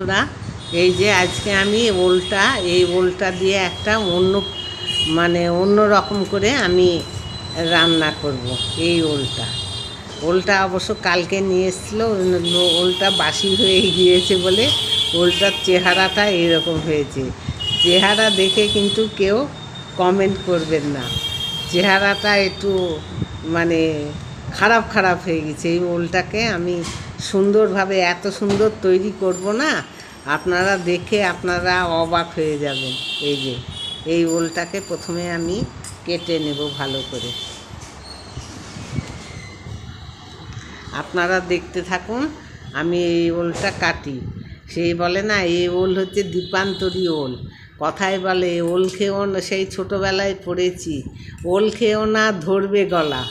বন্ধুরা, এই যে আজকে আমি ওলটা, এই ওলটা দিয়ে একটা অন্য মানে অন্য রকম করে আমি রান্না করব, এই ওলটা। ওলটা অবশ্য কালকে নিয়ে এসেছিল, ওলটা বাসি হয়ে গিয়েছে বলে ওলটার চেহারাটা এরকম হয়েছে। চেহারা দেখে কিন্তু কেউ কমেন্ট করবেন না। চেহারাটা একটু মানে খারাপ খারাপ হয়ে গেছে। এই ওলটাকে আমি সুন্দরভাবে এত সুন্দর তৈরি করব না, আপনারা দেখে আপনারা অবাক হয়ে যাবেন। এই যে, এই ওলটাকে প্রথমে আমি কেটে নেব ভালো করে। আপনারা দেখতে থাকুন, আমি এই ওলটা কাটি। সেই বলে, না, এই ওল হচ্ছে দীপান্তরী ওল। কথায় বলে, ওল খেয়েও না, সেই ছোটোবেলায় পড়েছি। ওল খেয়েও না ধরবে গলা।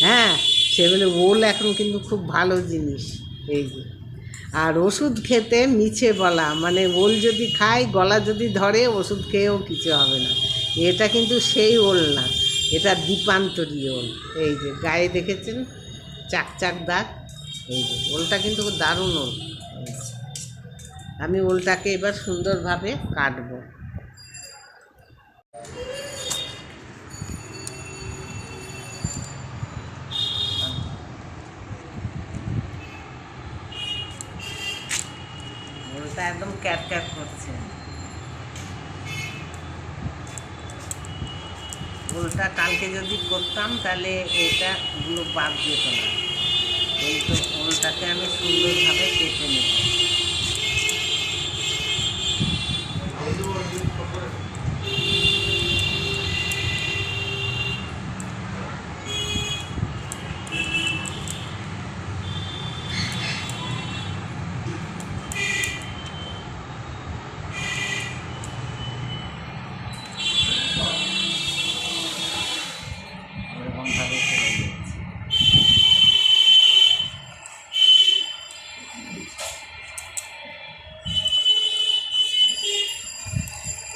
হ্যাঁ সেগুলো ওল এখন কিন্তু খুব ভালো জিনিস। এই যে। আর ওষুধ খেতে মিছে বলা মানে ওল যদি খাই গলা যদি ধরে, ওষুধ খেয়েও কিছু হবে না। এটা কিন্তু সেই ওল না, এটা দীপান্তরী ওল। এই যে, গায়ে দেখেছেন? চাক চাক দাগ। এই যে, ওলটা কিন্তু দারুণ ওল। আমি ওলটাকে এবার সুন্দরভাবে কাটবো। ওলটা একদম ক্যাপ ক্যাপ করছে। ওলটা কালকে যদি করতাম, তাহলে এটা গুলো বাদ যেত না। এই কিন্তু ওলটাকে আমি সুন্দরভাবে কেটে নেব এরকমভাবে কেটে নিচ্ছি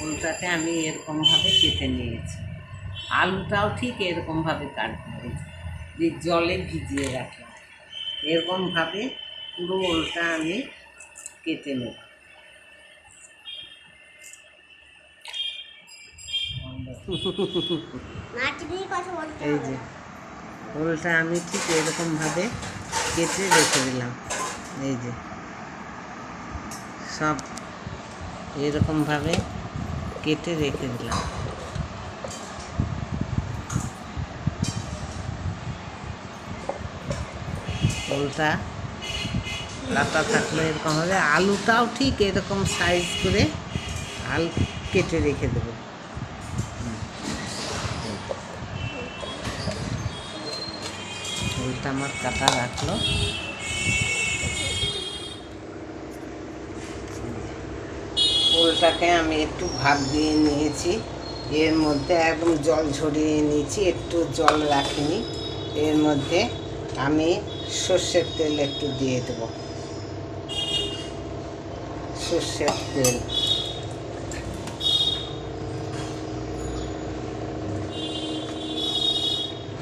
উল্টাতে আমি এরকমভাবে কেটে নিয়েছি। আলুটাও ঠিক এরকমভাবে কাটতে হবে যে জলে ভিজিয়ে রাখলাম। এরকমভাবে পুরো ওলটা আমি কেটে নেব। এই যে, ওলটা আমি ঠিক এরকমভাবে কেটে রেখে দিলাম। এই যে, সব এরকমভাবে কেটে রেখে দিলাম। ওলটা লাতা থাকলে এরকম হবে। আলুটাও ঠিক এরকম সাইজ করে আলু কেটে রেখে দেবো। ওলটা আমার কাটা রাখল। ওলটাকে আমি একটু ভাত দিয়ে নিয়েছি। এর মধ্যে একদম জল ঝরিয়ে নিয়েছি, একটু জল রাখিনি। এর মধ্যে আমি সর্ষের তেল একটু দিয়ে দেবো। সর্ষের তেল।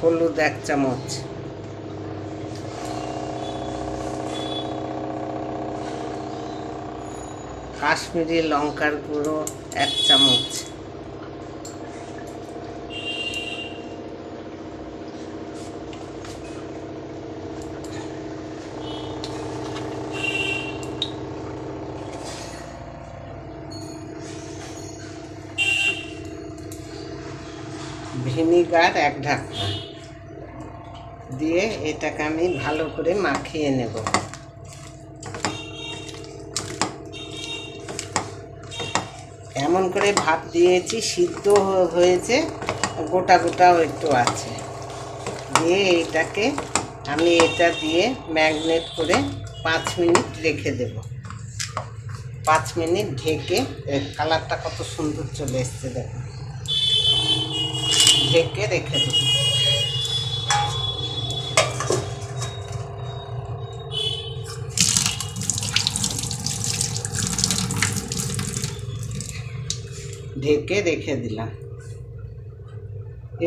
হলুদ এক চামচ। কাশ্মীরি লঙ্কার গুঁড়ো এক চামচ। ভিনিগার এক ঢাকনা। দিয়ে এটাকে আমি ভালো করে মাখিয়ে নেব। এমন করে ভাত দিয়েছি, সিদ্ধ হয়েছে, গোটা গোটাও একটু আছে। দিয়ে এটাকে আমি এটা দিয়ে ম্যাগনেট করে পাঁচ মিনিট রেখে দেব। পাঁচ মিনিট ঢেকে কালারটা কত সুন্দর চলে এসছে দেখো। ঢেকে রেখে দেবো। ঢেকে রেখে দিলাম।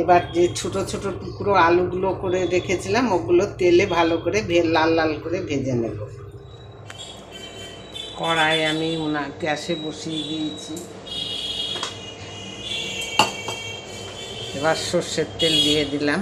এবার যে ছোট ছোট টুকরো আলুগুলো করে রেখেছিলাম, ওগুলো তেলে ভালো করে ভে, লাল লাল করে ভেজে নেব। কড়াই আমি উনা, গ্যাসে বসিয়ে দিয়েছি। এবার সর্ষের তেল দিয়ে দিলাম।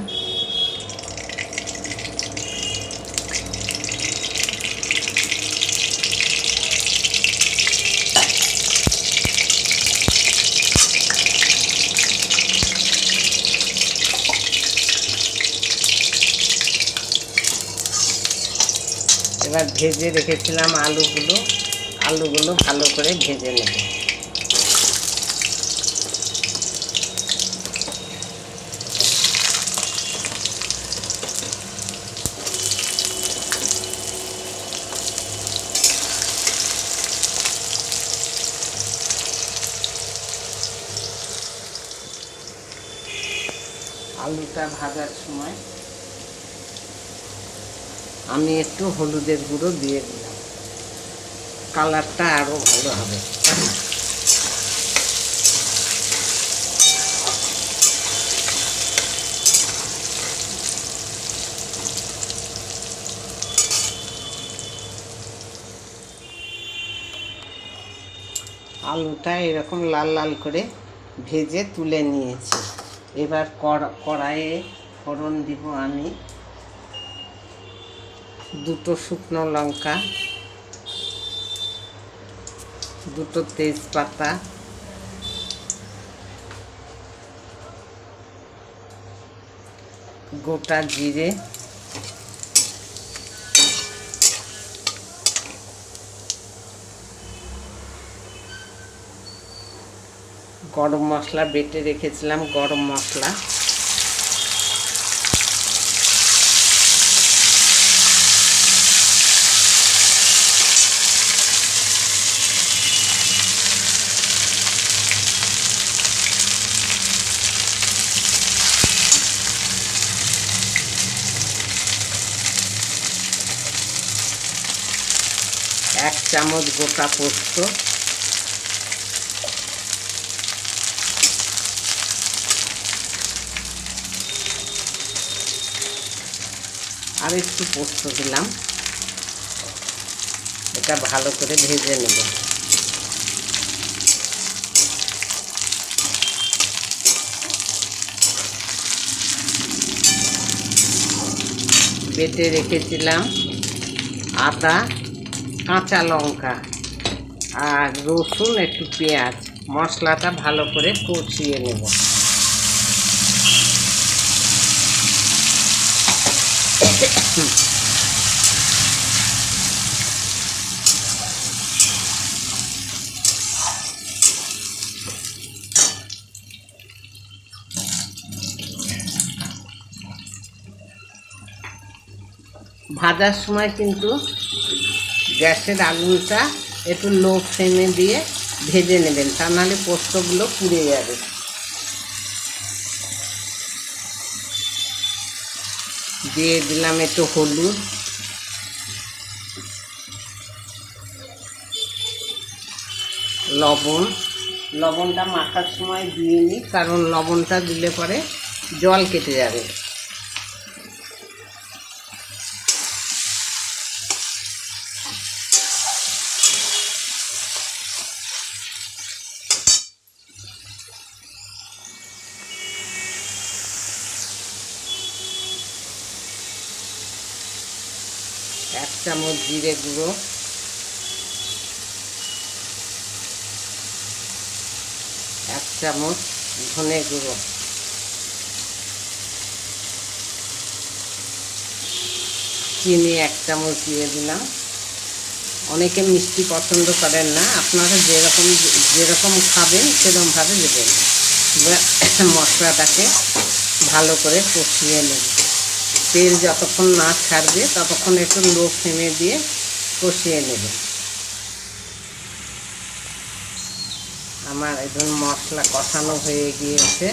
এবার ভেজে রেখেছিলাম আলুগুলো। আলুগুলো ভালো করে ভেজে নেব। আলুটা ভাজার সময় আমি একটু হলুদের গুঁড়ো দিয়ে দিলাম। কালারটা আরও ভালো হবে। আলুটা এরকম লাল লাল করে ভেজে তুলে নিয়েছি। এবার কড়া- কড়াইয়ে ফোড়ন দিব আমি। দুটো শুকনো লঙ্কা দুটো তেজপাতা গোটা জিরে গরম মশলা বেটে রেখেছিলাম গরম মশলা এক চামচ, গোটা পোস্ত। আর একটু পোস্ত দিলাম। এটা ভালো করে ভেজে নেব। বেটে রেখেছিলাম আদা কাঁচা লঙ্কা আর রসুন একটু পেঁয়াজ। মশলাটা ভালো করে কষিয়ে নেব। ভাজার সময় কিন্তু গ্যাসের আগুনটা একটু লো ফ্লেমে দিয়ে ভেজে নেবেন তা নাহলে পোস্তগুলো পুড়ে যাবে। দিয়ে দিলাম একটু হলুদ। লবণ। লবণটা মাখার সময় দিয়ে নিই, কারণ লবণটা দিলে পরে জল কেটে যাবে। এক চামচ জিরে গুঁড়ো। এক চামচ ধনে গুঁড়ো। চিনি এক চামচ দিয়ে দিলাম। অনেকে মিষ্টি পছন্দ করেন না, আপনারা যেরকম যেরকম খাবেন সেরকমভাবে দেবেন। মশলাটাকে ভালো করে কষিয়ে নেব। তেল যতক্ষণ না ছাড়বে ততক্ষণ একটু লো ফ্লেমে দিয়ে কষিয়ে নেব। আমার একদম মশলা কষানো হয়ে গিয়েছে।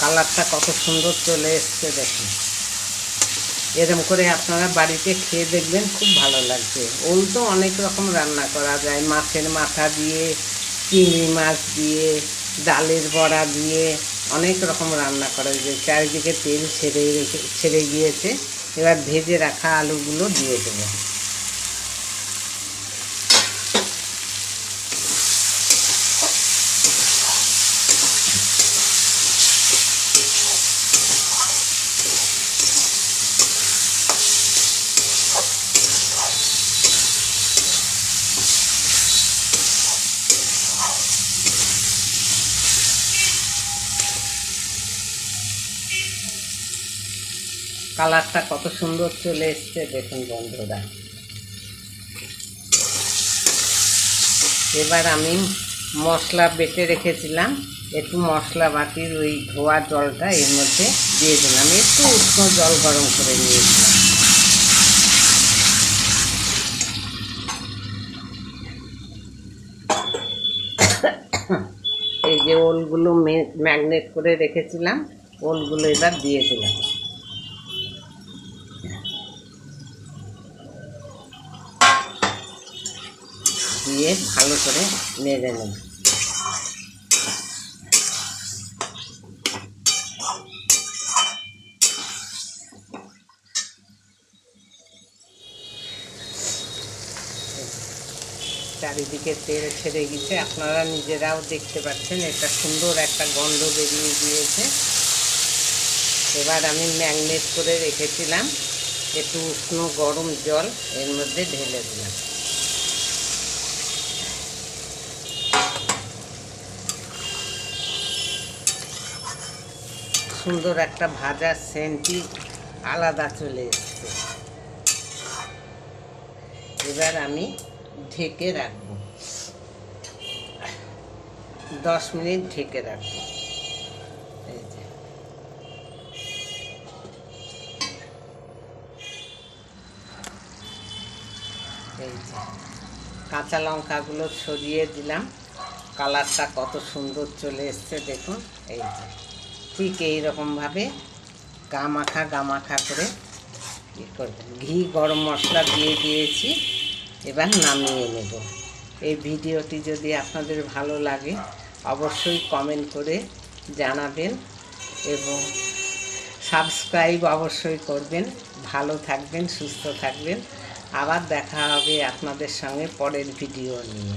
কালারটা কত সুন্দর চলে এসছে দেখুন। এরকম করে আপনারা বাড়িতে খেয়ে দেখবেন, খুব ভালো লাগবে। ওল তো অনেক রকম রান্না করা যায়। মাছের মাথা দিয়ে, চিংড়ি মাছ দিয়ে, ডালের বড়া দিয়ে অনেক রকম রান্না করা যায়। চারিদিকে তেল ছেড়ে ছেড়ে গিয়েছে। এবার ভেজে রাখা আলুগুলো দিয়ে দেবো। কালারটা কত সুন্দর চলে এসছে, দেখুন বন্ধুরা। এবার আমি মশলা বেটে রেখেছিলাম। একটু মশলা বাটির ওই ধোয়া জলটা এর মধ্যে দিয়ে দিলাম। একটু উষ্ণ জল গরম করে নিয়েছিলাম। এই যে ওলগুলো ম্যাগনেট করে রেখেছিলাম, ওলগুলো এবার দিয়ে দিলাম। দিয়ে ভালো করে নেড়ে নেব। চারিদিকে তেল ছেড়ে গেছে। আপনারা নিজেরাও দেখতে পাচ্ছেন এটা সুন্দর একটা গন্ধ বেরিয়ে গিয়েছে। এবার আমি ম্যাগনেট করে রেখেছিলাম, একটু উষ্ণ গরম জল এর মধ্যে ঢেলে দিলাম। সুন্দর একটা ভাজার সেন্টই আলাদা চলে এসছে। এবার আমি ঢেকে রাখব। দশ মিনিট ঢেকে রাখব। কাঁচা লঙ্কাগুলো ছড়িয়ে দিলাম। কালারটা কত সুন্দর চলে এসছে, দেখুন। এই যে। ঠিক এইরকমভাবে গা মাখা গা মাখা করে ঘি, গরম মশলা দিয়ে দিয়েছি, এবার নামিয়ে নেব। এই ভিডিওটি যদি আপনাদের ভালো লাগে, অবশ্যই কমেন্ট করে জানাবেন এবং সাবস্ক্রাইব অবশ্যই করবেন। ভালো থাকবেন, সুস্থ থাকবেন। আবার দেখা হবে আপনাদের সঙ্গে পরের ভিডিও নিয়ে।